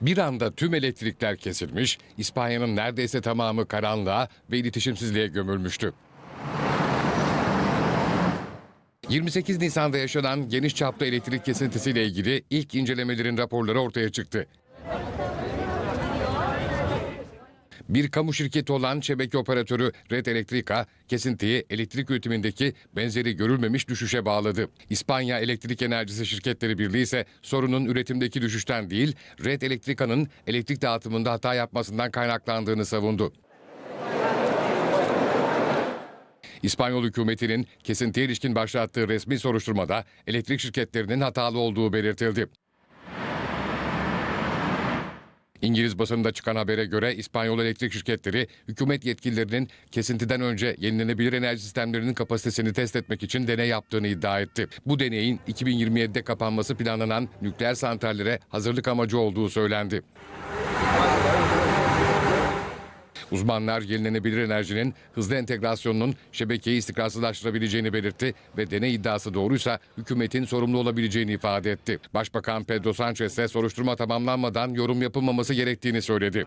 Bir anda tüm elektrikler kesilmiş, İspanya'nın neredeyse tamamı karanlığa ve iletişimsizliğe gömülmüştü. 28 Nisan'da yaşanan geniş çaplı elektrik kesintisiyle ilgili ilk incelemelerin raporları ortaya çıktı. Bir kamu şirketi olan şebeke operatörü Red Electrica kesintiyi elektrik üretimindeki benzeri görülmemiş düşüşe bağladı. İspanya Elektrik Enerjisi Şirketleri Birliği ise sorunun üretimdeki düşüşten değil, Red Electrica'nın elektrik dağıtımında hata yapmasından kaynaklandığını savundu. İspanyol hükümetinin kesintiye ilişkin başlattığı resmi soruşturmada elektrik şirketlerinin hatalı olduğu belirtildi. İngiliz basınında çıkan habere göre İspanyol elektrik şirketleri hükümet yetkililerinin kesintiden önce yenilenebilir enerji sistemlerinin kapasitesini test etmek için deney yaptığını iddia etti. Bu deneyin 2027'de kapanması planlanan nükleer santrallere hazırlık amacı olduğu söylendi. Uzmanlar yenilenebilir enerjinin hızlı entegrasyonunun şebekeyi istikrarsızlaştırabileceğini belirtti ve deney iddiası doğruysa hükümetin sorumlu olabileceğini ifade etti. Başbakan Pedro Sanchez ise soruşturma tamamlanmadan yorum yapılmaması gerektiğini söyledi.